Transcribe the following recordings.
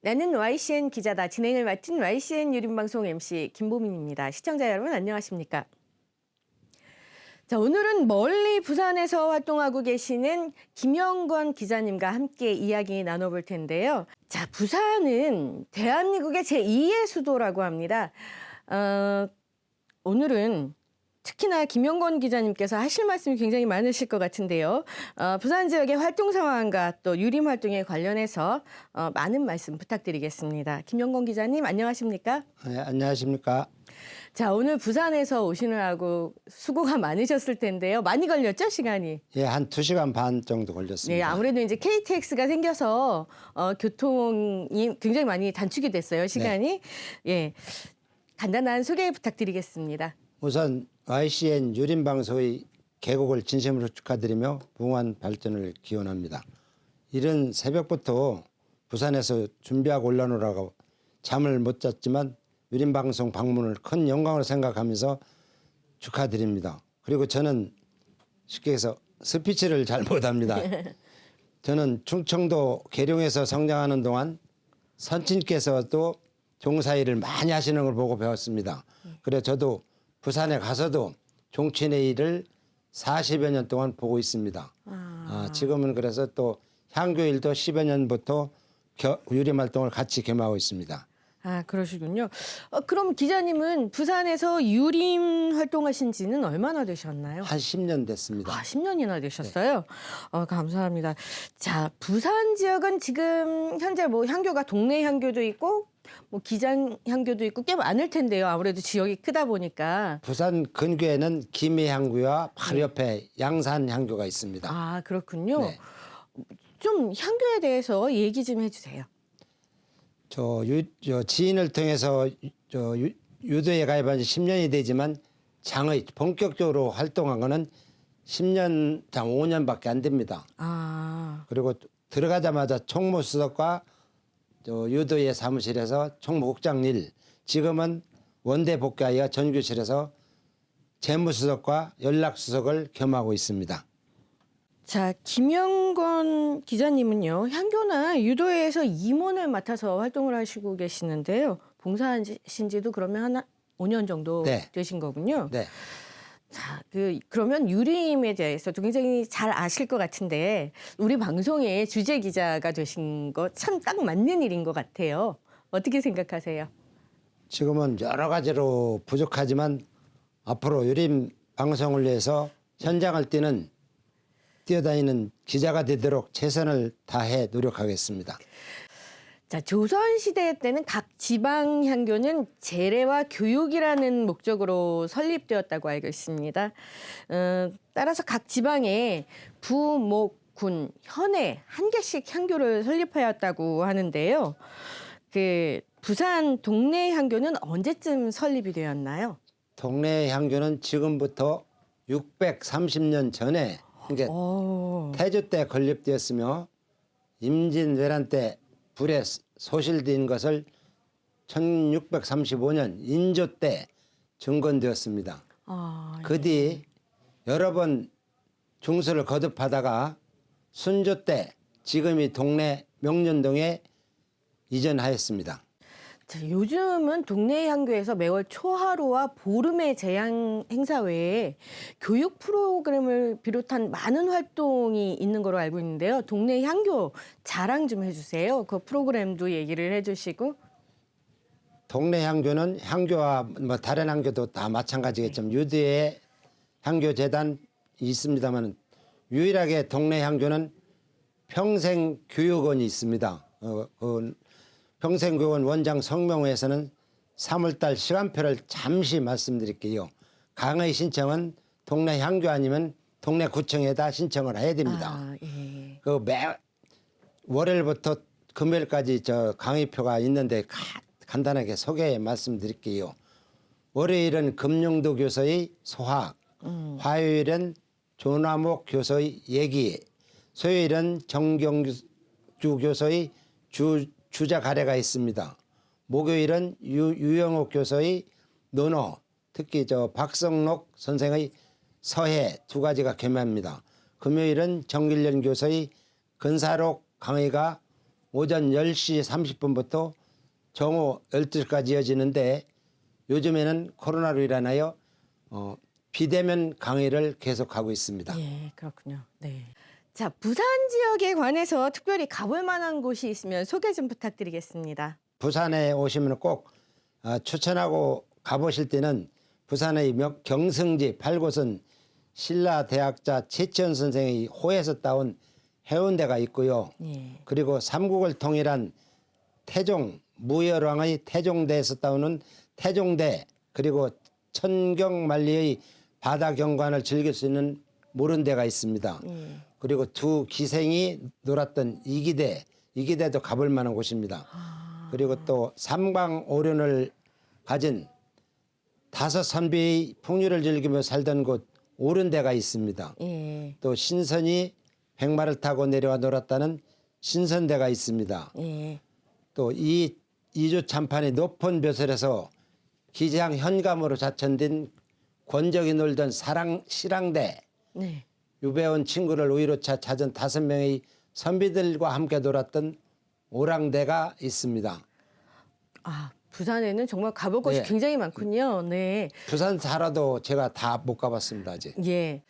나는 YCN 기자다. 진행을 맡은 YCN 유림방송 MC 김보민입니다. 시청자 여러분 안녕하십니까? 자, 오늘은 멀리 부산에서 활동하고 계시는 김영건 기자님과 함께 이야기 나눠볼 텐데요. 자, 부산은 대한민국의 제2의 수도라고 합니다. 어, 오늘은 특히나 김영건 기자님께서 하실 말씀이 굉장히 많으실 것 같은데요. 어, 부산 지역의 활동 상황과 또 유림 활동에 관련해서 어, 많은 말씀 부탁드리겠습니다. 김영건 기자님 안녕하십니까? 네, 안녕하십니까. 자, 오늘 부산에서 오시느라고 수고가 많으셨을 텐데요. 많이 걸렸죠, 시간이? 예, 한 두시간반 정도 네, 걸렸습니다. 아무래도 이제 KTX가 생겨서 어, 교통이 굉장히 많이 단축이 됐어요, 시간이. 예. 간단한 소개 부탁드리겠습니다. 우선 YCN 유림방송의 개국을 진심으로 축하드리며 무한 발전을 기원합니다. 이른 새벽부터 부산에서 준비하고 올라오라고 잠을 못 잤지만 유림방송 방문을 큰 영광으로 생각하면서 축하드립니다. 그리고 저는 쉽게 해서 스피치를 잘 못합니다. 저는 충청도 계룡에서 성장하는 동안 선친께서도 종사일을 많이 하시는 걸 보고 배웠습니다. 그래 저도 부산에 가서도 종친의 일을 40여 년 동안 보고 있습니다. 아, 지금은 그래서 또 향교일도 10여 년부터 겨, 유림 활동을 같이 겸하고 있습니다. 아, 그러시군요. 어, 그럼 기자님은 부산에서 유림 활동하신 지는 얼마나 되셨나요? 한 10년 됐습니다. 아, 10년이나 되셨어요? 어, 감사합니다. 자, 부산 지역은 지금 현재 뭐 향교가 동네 향교도 있고 뭐 기장 향교도 있고 꽤 많을 텐데요. 아무래도 지역이 크다 보니까. 부산 근교에는 김해향교와 바로 옆에 양산향교가 있습니다. 아, 그렇군요. 네. 좀 향교에 대해서 얘기 좀 해주세요. 저, 유, 저 지인을 통해서 유- 저 유, 유도에 가입한 지 10년이 되지만 장의 본격적으로 활동한 거는 10년, 장 5년밖에 안 됩니다. 아, 그리고 들어가자마자 총무수석과 저 유도의 사무실에서 총무국장 일, 지금은 원대 복귀하여 전교실에서 재무수석과 연락수석을 겸하고 있습니다. 자, 김영건 기자님은요, 향교나 유도회에서 임원을 맡아서 활동을 하시고 계시는데요. 봉사하신 지도 그러면 한 5년 정도 네. 되신 거군요. 네. 자, 그, 그러면 유림에 대해서도 굉장히 잘 아실 것 같은데, 우리 방송의 주재 기자가 되신 거 참 딱 맞는 일인 것 같아요. 어떻게 생각하세요? 지금은 여러 가지로 부족하지만 앞으로 유림 방송을 위해서 현장을 뛰는 뛰어다니는 기자가 되도록 최선을 다해 노력하겠습니다. 자, 조선시대 때는 각 지방 향교는 재래와 교육이라는 목적으로 설립되었다고 알고 있습니다. 어, 따라서 각 지방에 부, 목, 군, 현에 한 개씩 향교를 설립하였다고 하는데요. 그 부산 동네 향교는 언제쯤 설립이 되었나요? 동네 향교는 지금부터 630년 전에 그러니까 오, 태조 때 건립되었으며 임진왜란 때 불에 소실된 것을 1635년 인조 때 증건되었습니다. 아, 그 뒤 여러 번 중수를 거듭하다가 순조 때 지금이 동네 명륜동에 이전하였습니다. 자, 요즘은 동네 향교에서 매월 초하루와 보름의 재향 행사 외에 교육 프로그램을 비롯한 많은 활동이 있는 걸로 알고 있는데요. 동네 향교 자랑 좀 해주세요. 그 프로그램도 얘기를 해주시고. 동네 향교는 향교와 뭐 다른 향교도 다 마찬가지겠지만 유대의 향교 재단이 있습니다만 유일하게 동네 향교는 평생 교육원이 있습니다. 어, 그 평생교원 원장 성명회에서는 3월달 시간표를 잠시 말씀드릴게요. 강의 신청은 동네 향교 아니면 동네 구청에다 신청을 해야 됩니다. 아, 예. 그 매 월요일부터 금요일까지 저 강의표가 있는데 가- 간단하게 소개 말씀드릴게요. 월요일은 금융도 교서의 소학, 화요일은 조나목 교서의 얘기, 수요일은 정경주 교서의 주, 주자 가래가 있습니다. 목요일은 유, 유영옥 교서의 논어, 특히 저 박성록 선생의 서해 두 가지가 겸합니다. 금요일은 정길련 교서의 근사록 강의가 오전 10시 30분부터 정오 12시까지 이어지는데 요즘에는 코로나로 인하여 어, 비대면 강의를 계속하고 있습니다. 예, 그렇군요. 네. 자, 부산 지역에 관해서 특별히 가볼 만한 곳이 있으면 소개 좀 부탁드리겠습니다. 부산에 오시면 꼭 어, 추천하고 가보실 때는 부산의 명- 경성지 팔곳은 신라 대학자 최치원 선생의 호에서 따온 해운대가 있고요. 예. 그리고 삼국을 통일한 태종 무열왕의 태종대에서 따오는 태종대 그리고 천경만리의 바다 경관을 즐길 수 있는 모른대가 있습니다. 예. 그리고 두 기생이 놀았던 이기대 이기대도 가볼 만한 곳입니다. 그리고 또 삼광 오륜을 가진 다섯 선비의 풍류를 즐기며 살던 곳 오른대가 있습니다. 예. 또 신선이 백마를 타고 내려와 놀았다는 신선대가 있습니다. 예. 또이 이주 참판의 높은 벼슬에서 기장 현감으로 자천된 권적이 놀던 사랑 실랑대 네. 유배원 친구를 우이로차 찾은 다섯 명의 선비들과 함께 놀았던 오랑대가 있습니다. 아, 부산에는 정말 가볼 곳이 예. 굉장히 많군요. 네. 부산 살아도 제가 다 못 가봤습니다 아직. 예.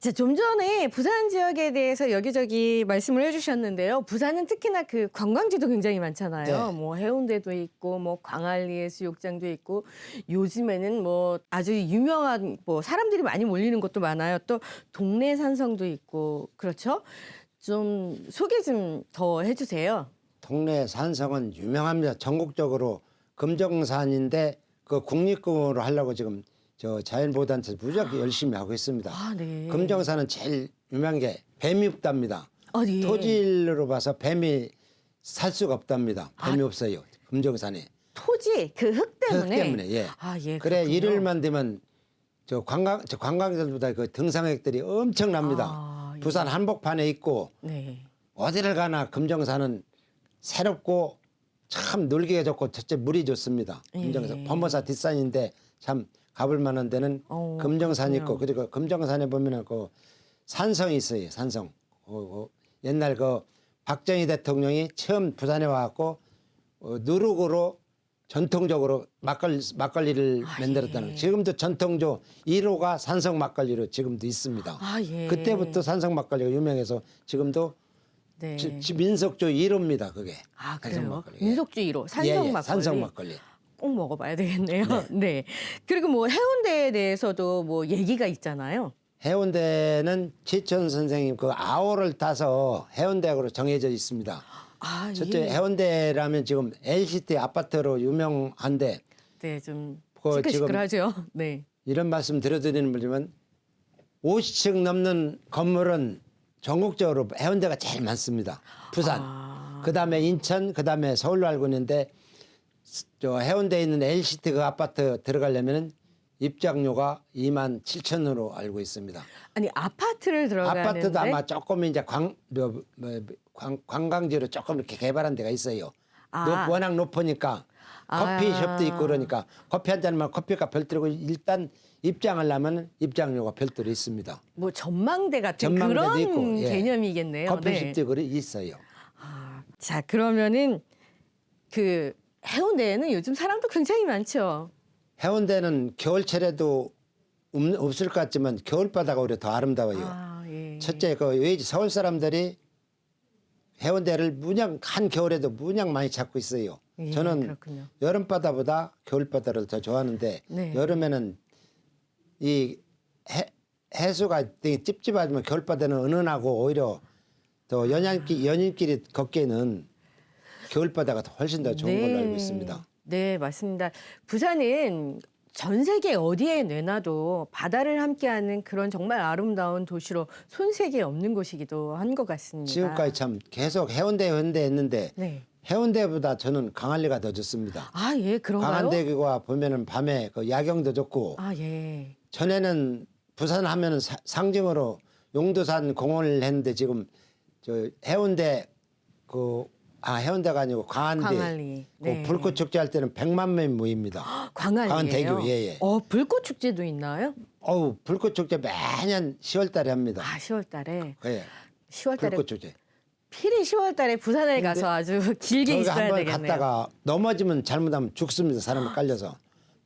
자, 좀 전에 부산 지역에 대해서 여기저기 말씀을 해주셨는데요. 부산은 특히나 그 관광지도 굉장히 많잖아요. 네. 뭐 해운대도 있고, 뭐 광안리 해수욕장도 있고, 요즘에는 뭐 아주 유명한 뭐 사람들이 많이 몰리는 곳도 많아요. 또 동네 산성도 있고, 그렇죠? 좀 소개 좀 더 해주세요. 동네 산성은 유명합니다. 전국적으로 금정산인데 그 국립공원으로 하려고 지금 저 자연보호단체 무지하게 열심히 하고 있습니다. 아, 네. 금정산은 제일 유명한 게 뱀이 없답니다. 아, 예. 토질로 봐서 뱀이 살 수가 없답니다. 뱀이 없어요. 금정산에. 토지 그흙 때문에. 흙 때문에, 예. 아, 예. 그래 그렇군요. 일요일만 되면 저 관광 저 관광객들보다 그 등산객들이 엄청납니다. 아, 예. 부산 한복판에 있고 네. 어디를 가나 금정산은 새롭고 참 놀기가 좋고 첫째 물이 좋습니다. 금정산 예. 범버사 뒷산인데 참 가볼 만한 데는 어, 금정산 그렇군요. 있고 그리고 금정산에 보면은 그 산성이 있어요. 산성. 어, 어, 옛날 그 박정희 대통령이 처음 부산에 와갖고 어, 누룩으로 전통적으로 막걸리, 막걸리를 아, 만들었다는 예. 지금도 전통조 1호가 산성 막걸리로 지금도 있습니다. 아, 예. 그때부터 산성 막걸리가 유명해서 지금도 네. 지- 지- 민속주 1호입니다. 그게. 아 산성 그래요? 막걸리. 예. 민속주의로 산성 예, 예, 막걸리 산성 막걸리. 꼭 먹어봐야 되겠네요. 네. 그리고 뭐 해운대에 대해서도 뭐 얘기가 있잖아요. 해운대는 최천 선생님 그 아오를 따서 해운대학으로 정해져 있습니다. 아 첫째 예. 해운대라면 지금 LCT 아파트로 유명한데 네, 좀그 시끌시끌하죠. 네. 이런 말씀 드려드리는 거지만 50층 넘는 건물은 전국적으로 해운대가 제일 많습니다. 부산. 아. 그 다음에 인천, 그 다음에 서울로 알고 있는데 저 해운대에 있는 LCT 그 아파트 들어가려면은 입장료가 2만 7천으로 알고 있습니다. 아니 아파트를 들어가는데 아파트도 아마 조금 이제 광, 뭐, 뭐, 관, 관광지로 조금 이렇게 개발한 데가 있어요. 아. 높- 워낙 높으니까 커피숍도 아. 있고 그러니까 커피 한 잔만 커피값 별도고 일단 입장을 하면 입장료가 별도로 있습니다. 뭐 전망대 같은 전망대도 그런 있고, 예. 개념이겠네요. 커피숍도 그래 있어요. 아, 자 그러면은 그 해운대에는 요즘 사람도 굉장히 많죠. 해운대는 겨울철에도 없- 없을 것 같지만 겨울바다가 오히려 더 아름다워요. 아 예. 첫째 그 외지 서울 사람들이 해운대를 무냥 한 겨울에도 무냥 많이 찾고 있어요. 예, 저는 그렇군요. 여름 바다보다 겨울 바다를 더 좋아하는데 네. 여름에는 이 해, 해수가 되게 찝찝하지만 겨울 바다는 은은하고 오히려 더 연인끼리, 연인끼리 걷기에는 겨울 바다가 더 훨씬 더 좋은 걸로 알고 있습니다. 네, 맞습니다. 부산은 전 세계 어디에 내놔도 바다를 함께하는 그런 정말 아름다운 도시로 손색이 없는 곳이기도 한 것 같습니다. 지금까지 참 계속 해운대 해운대 했는데 네. 해운대보다 저는 강한리가 더 좋습니다. 아, 예, 그런가요? 강한대교가 보면은 밤에 그 야경도 좋고 아, 예. 전에는 부산 하면은 사- 상징으로 용도산 공원을 했는데 지금 저 해운대 그 아 해운대가 아니고 광안리, 광안리. 그 네. 불꽃 축제 할 때는 100만 명이 모입니다. 광안리예요. 광안대교, 예, 예. 어, 불꽃 축제도 있나요? 어우 불꽃 축제 매년 10월 달에 합니다. 아, 10월 달에. 예. 10월 달에 불꽃 축제. 필히 10월 달에 부산에 가서 아주 길게 있어야 한번 되겠네요. 갔다가 넘어지면 잘못하면 죽습니다. 사람이 깔려서.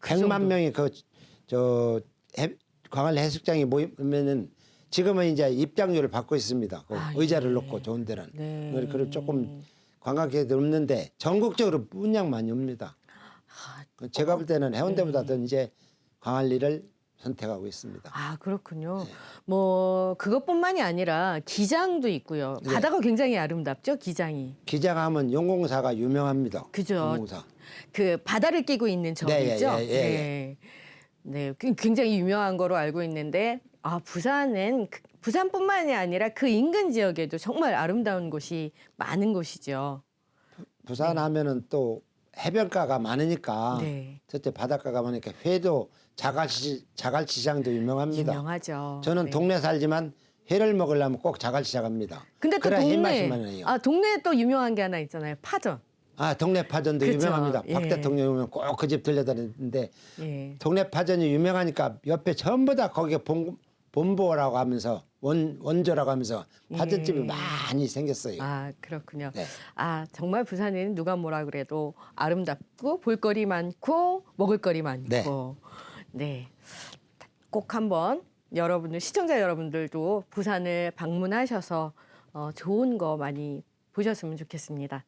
백 100만 정도. 명이 그저 광안리 해수장에 모이면은 지금은 이제 입장료를 받고 있습니다. 그 아, 의자를 예. 놓고 좋은 데는. 네. 그리고 조금 관광객들 없는데 전국적으로 문양 많이 옵니다. 아, 그 제가 볼 때는 해운대보다 네. 더 이제 광안리를 선택하고 있습니다. 아 그렇군요. 네. 뭐 그것뿐만이 아니라 기장도 있고요. 네. 바다가 굉장히 아름답죠. 기장이. 기장하면 용공사가 유명합니다. 그죠. 용공사. 그 바다를 끼고 있는 네, 예, 점이죠. 예, 예, 예. 네. 네, 그- 굉장히 유명한 거로 알고 있는데 아 부산은 그- 부산뿐만이 아니라 그 인근 지역에도 정말 아름다운 곳이 많은 곳이죠. 부산 하면은 또 해변가가 많으니까 네, 첫째 바닷가가 많으니까 회도 자갈치 자갈치장도 유명합니다. 유명하죠. 저는 네. 동네 살지만 회를 먹으려면 꼭 자갈치장 갑니다. 근데 또 그래야 동네. 아 동네에 또 유명한 게 하나 있잖아요. 파전. 아 동네 파전도 그쵸. 유명합니다. 박 예. 대통령 오면 꼭 그 집 들려다니는데 예. 동네 파전이 유명하니까 옆에 전부 다 거기에 본, 본보라고 하면서 원 원조라고 하면서 파전집이 예. 많이 생겼어요. 아 그렇군요. 네. 아 정말 부산에는 누가 뭐라 그래도 아름답고 볼거리 많고 먹을거리 많고 네. 꼭 한번 여러분들 시청자 여러분들도 부산을 방문하셔서 어, 좋은 거 많이 보셨으면 좋겠습니다.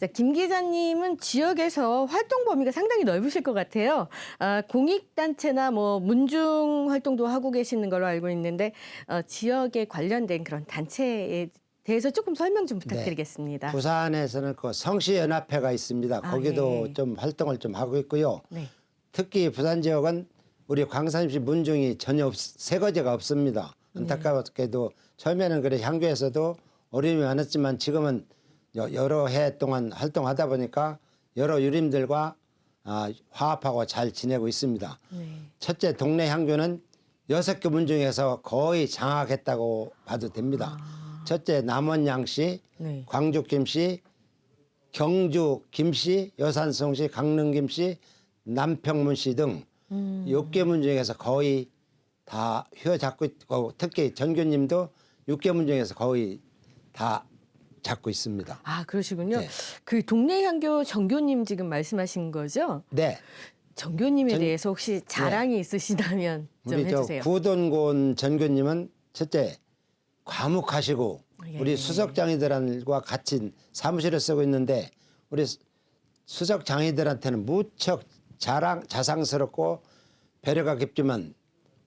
자, 김 기자님은 지역에서 활동 범위가 상당히 넓으실 것 같아요. 아, 공익단체나 뭐 문중 활동도 하고 계시는 걸로 알고 있는데 어, 지역에 관련된 그런 단체에 대해서 조금 설명 좀 부탁드리겠습니다. 부산에서는 그 성시연합회가 있습니다. 아, 거기도 예. 좀 활동을 좀 하고 있고요. 네. 특히 부산 지역은 우리 광산시 문중이 전혀 없, 새거제가 없습니다. 네. 안타깝게도 처음에는 그래 향교에서도 어려움이 많았지만 지금은 여- 여러 해 동안 활동하다 보니까 여러 유림들과 아, 화합하고 잘 지내고 있습니다. 네. 첫째 동네 향교는 여섯 개 문중에서 거의 장악했다고 봐도 됩니다. 첫째 남원양 씨, 네. 광주 김 씨, 경주 김 씨, 여산성 씨, 강릉 김 씨, 남평문 씨등 음. 육개 문 중에서 거의 다 휘어잡고 있고 특히 전교님도 육개 문 중에서 거의 다 잡고 있습니다. 아 그러시군요. 네. 그 동네 향교 정교님 지금 말씀하신 거죠? 네, 정교님에 전- 대해서 혹시 자랑이 있으시다면 좀 우리 저 해주세요. 구돈곤 전교님은 첫째 과묵하시고 예. 우리 수석 장이들과 같이 사무실을 쓰고 있는데 우리 수- 수석 장이들한테는 무척 자랑 자상스럽고 배려가 깊지만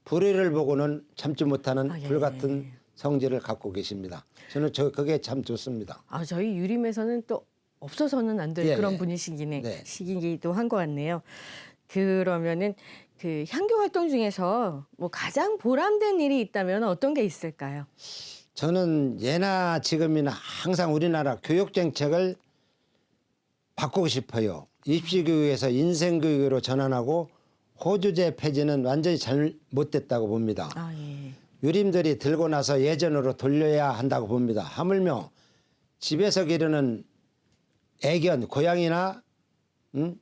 불의를 보고는 참지 못하는 아, 예. 불같은 성질을 갖고 계십니다. 저는 저 그게 참 좋습니다. 아 저희 유림에서는 또 없어서는 안 될 예, 그런 예. 분이시기네 네. 시기도 한 것 같네요. 그러면은 그 향교 활동 중에서 뭐 가장 보람된 일이 있다면 어떤 게 있을까요? 저는 예나 지금이나 항상 우리나라 교육 정책을 바꾸고 싶어요. 입시 교육에서 인생 교육으로 전환하고 호주제 폐지는 완전히 잘못됐다고 봅니다. 아 예. 유림들이 들고 나서 예전으로 돌려야 한다고 봅니다. 하물며 집에서 기르는 애견, 고양이나 음?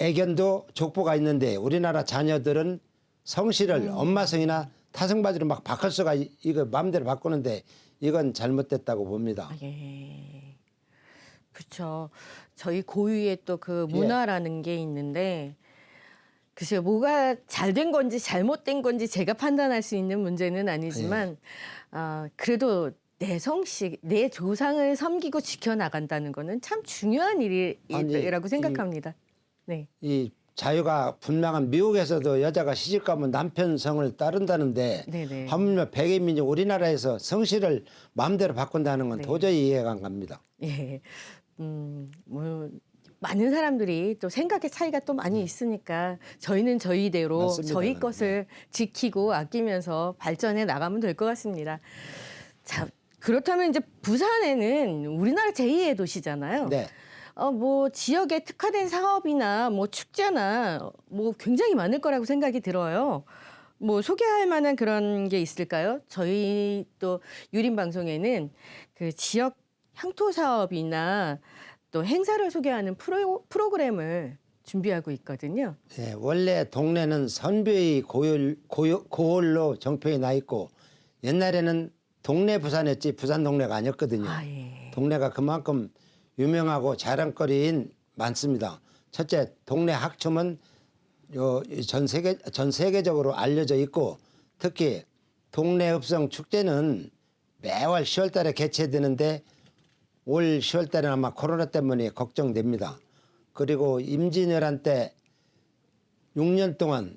애견도 족보가 있는데 우리나라 자녀들은 성씨를 엄마 성이나 타성 바지로 막 바꿀 수가 이- 이거 마음대로 바꾸는데 이건 잘못됐다고 봅니다. 아, 예. 그렇죠. 저희 고유의 또그 예. 문화라는 게 있는데 글쎄요 뭐가 잘 된 건지 잘못된 건지 제가 판단할 수 있는 문제는 아니지만 아 그래도 내 성씨, 내 조상을 섬기고 지켜 나간다는 거는 참 중요한 일이라고 아니, 생각합니다. 네. 이 자유가 분명한 미국에서도 여자가 시집 가면 남편 성을 따른다는데 네네. 하물며 백인 민족 우리나라에서 성씨를 마음대로 바꾼다는 건 네. 도저히 이해가 안 갑니다. 예. 음, 뭐 많은 사람들이 또 생각의 차이가 또 많이 있으니까 저희는 저희대로 네. 맞습니다. 저희 네. 것을 지키고 아끼면서 발전해 나가면 될 것 같습니다. 자, 그렇다면 이제 부산에는 우리나라 제2의 도시잖아요. 네. 어, 뭐 지역에 특화된 사업이나 뭐 축제나 뭐 굉장히 많을 거라고 생각이 들어요. 뭐 소개할 만한 그런 게 있을까요? 저희 또 유림 방송에는 그 지역 향토 사업이나 또 행사를 소개하는 프로, 프로그램을 준비하고 있거든요. 예, 원래 동네는 선비의 고을, 고요- 고을로 정평이 나 있고 옛날에는 동네 부산이었지 부산 동네가 아니었거든요. 아, 예. 동네가 그만큼 유명하고 자랑거리인 많습니다. 첫째, 동네 학춤은 요 전 세계 전 세계적으로 알려져 있고 특히 동네 읍성 축제는 매월 10월달에 개최되는데 올 10월 달에 아마 코로나 때문에 걱정됩니다. 그리고 임진왜란 때 6년 동안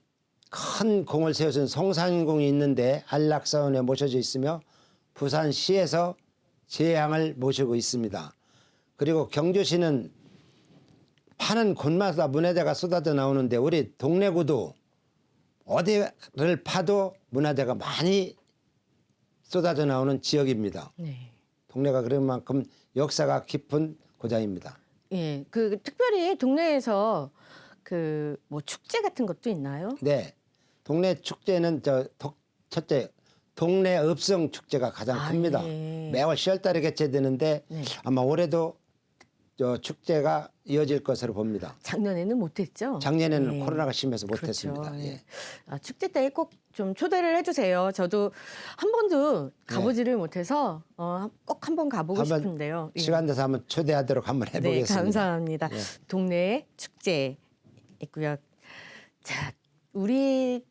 큰 공을 세워준 성상인공이 있는데 안락사원에 모셔져 있으며 부산시에서 재앙을 모시고 있습니다. 그리고 경주시는 파는 곳마다 문화재가 쏟아져 나오는데 우리 동래구도 어디를 파도 문화재가 많이 쏟아져 나오는 지역입니다. 네. 동네가 그런 만큼 역사가 깊은 고장입니다. 예. 그 특별히 동네에서 그 뭐 축제 같은 것도 있나요? 네, 동네 축제는 저 독- 첫째 동네 읍성 축제가 가장 아, 큽니다. 예. 매월 10월 달에 개최되는데 네. 아마 올해도 저 축제가 이어질 것으로 봅니다. 작년에는 못했죠. 작년에는 예. 코로나가 심해서 못했습니다. 그렇죠. 예. 아, 축제 때 꼭 좀 초대를 해주세요. 저도 한 번도 가보지를 못해서 어, 꼭 한번 가보고 네. 한번 싶은데요. 예. 시간 돼서 한번 초대하도록 한번 네, 해보겠습니다. 감사합니다. 예. 동네 축제 있고요. 자, 우리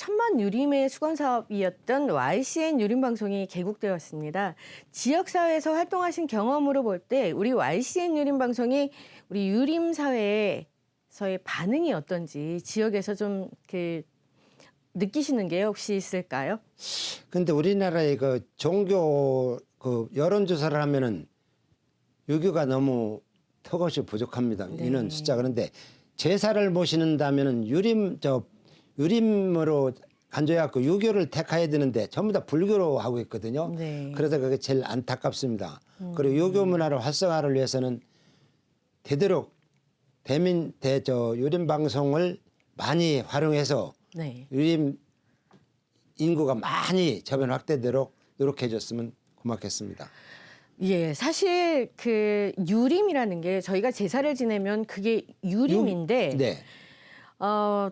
천만 유림의 수건 사업이었던 YCN 유림 방송이 개국되었습니다. 지역 사회에서 활동하신 경험으로 볼 때 우리 YCN 유림 방송이 우리 유림 사회에서의 반응이 어떤지 지역에서 좀그 느끼시는 게 혹시 있을까요? 근데 우리나라의 그 종교 그 여론 조사를 하면은 유교가 너무 턱없이 부족합니다. 네. 인원 숫자 그런데 제사를 모시는다면은 유림 저 유림으로 간조해갖고 유교를 택해야 되는데 전부 다 불교로 하고 있거든요. 네. 그래서 그게 제일 안타깝습니다. 그리고 유교 문화를 활성화를 위해서는 되도록 대민 대저 유림 방송을 많이 활용해서 네. 유림 인구가 많이 저변 확대되도록 노력해 줬으면 고맙겠습니다. 예, 사실 그 유림이라는 게 저희가 제사를 지내면 그게 유림인데 네. 어,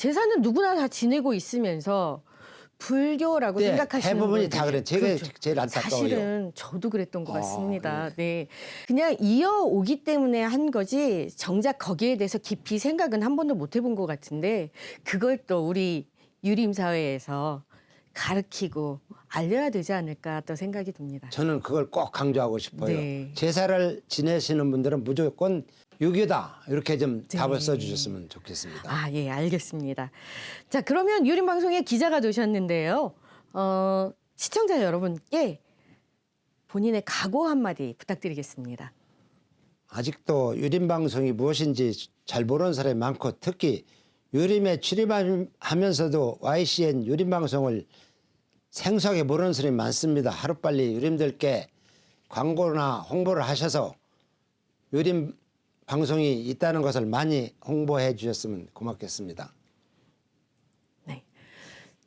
제사는 누구나 다 지내고 있으면서 불교라고 네, 생각하시는 대부분이 분들. 다 그래. 제가 제일 안타까워요. 사실은 저도 그랬던 것 아, 같습니다. 네. 그냥 이어오기 때문에 한 거지 정작 거기에 대해서 깊이 생각은 한 번도 못 해본 것 같은데 그걸 또 우리 유림 사회에서 가르치고 알려야 되지 않을까 또 생각이 듭니다. 저는 그걸 꼭 강조하고 싶어요. 네. 제사를 지내시는 분들은 무조건 유교다 이렇게 좀 네. 답을 써주셨으면 좋겠습니다. 아, 예, 알겠습니다. 자, 그러면 유림 방송의 기자가 되셨는데요. 어, 시청자 여러분께 본인의 각오 한마디 부탁드리겠습니다. 아직도 유림 방송이 무엇인지 잘 모르는 사람이 많고 특히 유림에 출입하면서도 YCN 유림 방송을 생소하게 모르는 사람이 많습니다. 하루빨리 유림들께 광고나 홍보를 하셔서 유림 방송이 있다는 것을 많이 홍보해 주셨으면 고맙겠습니다. 네.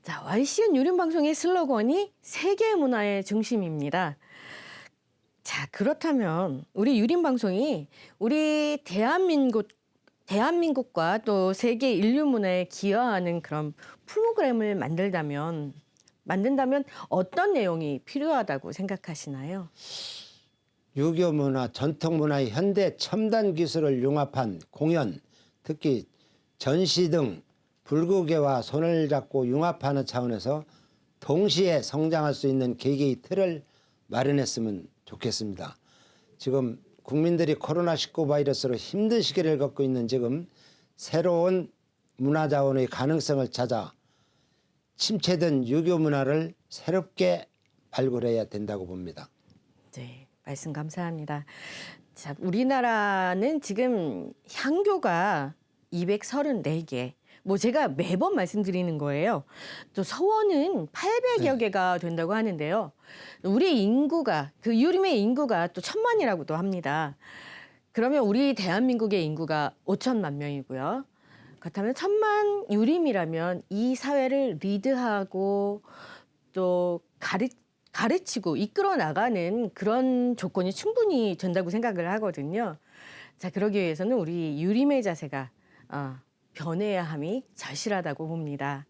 자, YCN 유림 방송의 슬로건이 세계 문화의 중심입니다. 자, 그렇다면 우리 유림 방송이 우리 대한민국 대한민국과 또 세계 인류 문화에 기여하는 그런 프로그램을 만들다면 만든다면 어떤 내용이 필요하다고 생각하시나요? 유교 문화, 전통 문화의 현대 첨단 기술을 융합한 공연, 특히 전시 등 불구계와 손을 잡고 융합하는 차원에서 동시에 성장할 수 있는 계기의 틀을 마련했으면 좋겠습니다. 지금 국민들이 코로나19 바이러스로 힘든 시기를 겪고 있는 지금 새로운 문화 자원의 가능성을 찾아 침체된 유교 문화를 새롭게 발굴해야 된다고 봅니다. 네, 말씀 감사합니다. 자, 우리나라는 지금 향교가 234개. 뭐 제가 매번 말씀드리는 거예요. 또 서원은 800여 개가 된다고 하는데요. 우리 인구가 그 유림의 인구가 또 천만이라고도 합니다. 그러면 우리 대한민국의 인구가 5천만 명이고요. 그렇다면 천만 유림이라면 이 사회를 리드하고 또 가르, 가르치고 이끌어 나가는 그런 조건이 충분히 된다고 생각을 하거든요. 자, 그러기 위해서는 우리 유림의 자세가 어, 변해야 함이 절실하다고 봅니다.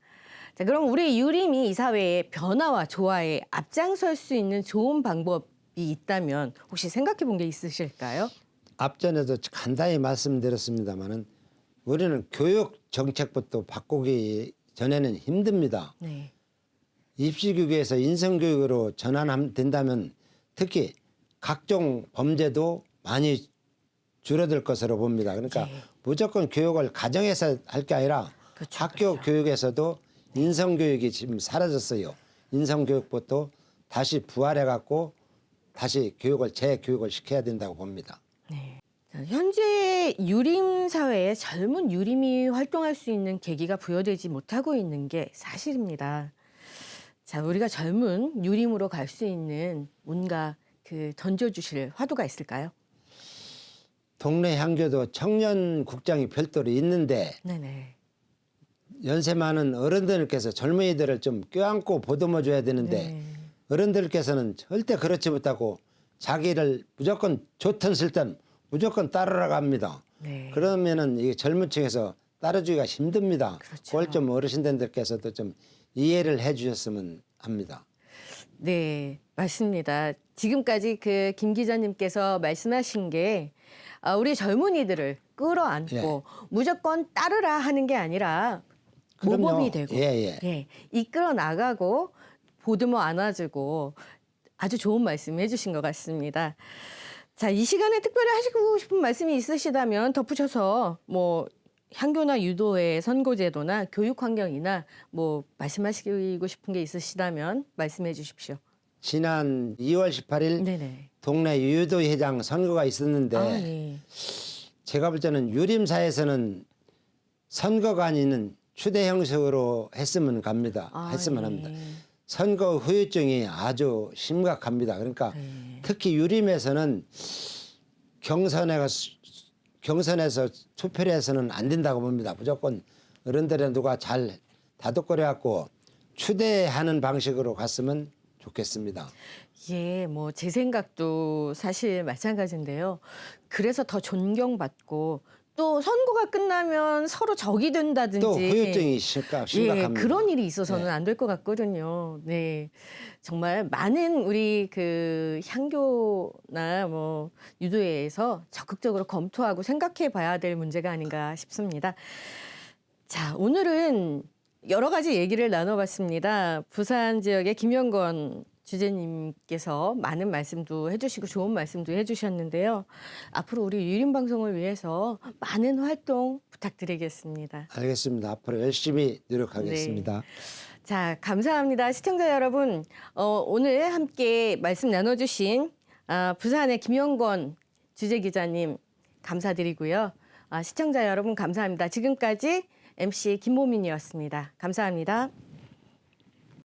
자, 그럼 우리 유림이 이 사회의 변화와 조화에 앞장설 수 있는 좋은 방법이 있다면 혹시 생각해 본 게 있으실까요? 앞전에도 간단히 말씀드렸습니다마는 우리는 교육 정책부터 바꾸기 전에는 힘듭니다. 네. 입시교육에서 인성교육으로 전환된다면 특히 각종 범죄도 많이 줄어들 것으로 봅니다. 그러니까 네. 무조건 교육을 가정에서 할 게 아니라 그렇죠, 학교 그렇죠. 교육에서도 인성교육이 지금 사라졌어요. 인성교육부터 다시 부활해 갖고 다시 교육을 재교육을 시켜야 된다고 봅니다. 네. 자, 현재 유림 사회에 젊은 유림이 활동할 수 있는 계기가 부여되지 못하고 있는 게 사실입니다. 자, 우리가 젊은 유림으로 갈 수 있는 뭔가 그 던져주실 화두가 있을까요? 동네 향교도 청년 국장이 별도로 있는데 네네. 연세 많은 어른들께서 젊은이들을 좀 껴안고 보듬어 줘야 되는데 네. 어른들께서는 절대 그렇지 못하고 자기를 무조건 좋든 싫든 무조건 따르라고 합니다. 네. 그러면은 이 젊은 층에서 따라주기가 힘듭니다. 그렇죠. 그걸 좀 어르신들께서도 좀 이해를 해 주셨으면 합니다. 네, 맞습니다. 지금까지 그 김 기자님께서 말씀하신 게 아, 우리 젊은이들을 끌어안고 예. 무조건 따르라 하는 게 아니라 그럼요. 모범이 되고 예, 예. 이끌어 나가고 보듬어 안아주고 아주 좋은 말씀 해주신 것 같습니다. 자, 이 시간에 특별히 하시고 싶은 말씀이 있으시다면 덧붙여서 뭐 향교나 유도회 선고제도나 교육 환경이나 뭐 말씀하시고 싶은 게 있으시다면 말씀해 주십시오. 지난 2월 18일 네네. 동네 유도회장 선거가 있었는데 아, 예. 제가 볼 때는 유림사에서는 선거가 아닌 추대 형식으로 했으면 갑니다. 아, 했으면 예. 합니다. 선거 후유증이 아주 심각합니다. 그러니까 네. 특히 유림에서는 경선에 경선에서 투표를 해서는 안 된다고 봅니다. 무조건 어른들의 누가 잘 다독거려 갖고 추대하는 방식으로 갔으면 좋겠습니다. 예, 뭐 제 생각도 사실 마찬가지인데요. 그래서 더 존경받고 또 선거가 끝나면 서로 적이 된다든지 또 후유증이 심각, 심각합니다. 예, 그런 일이 있어서는 네. 안될 것 같거든요. 네. 정말 많은 우리 그 향교나 뭐 유도회에서 적극적으로 검토하고 생각해 봐야 될 문제가 아닌가 싶습니다. 자, 오늘은 여러 가지 얘기를 나눠봤습니다. 부산 지역의 김영건 주제님께서 많은 말씀도 해주시고 좋은 말씀도 해주셨는데요. 앞으로 우리 유림 방송을 위해서 많은 활동 부탁드리겠습니다. 알겠습니다. 앞으로 열심히 노력하겠습니다. 자, 감사합니다. 시청자 여러분, 어, 오늘 함께 말씀 나눠주신 아, 부산의 김영건 주재 기자님 감사드리고요. 아, 시청자 여러분 감사합니다. 지금까지 MC 김모민이었습니다. 감사합니다.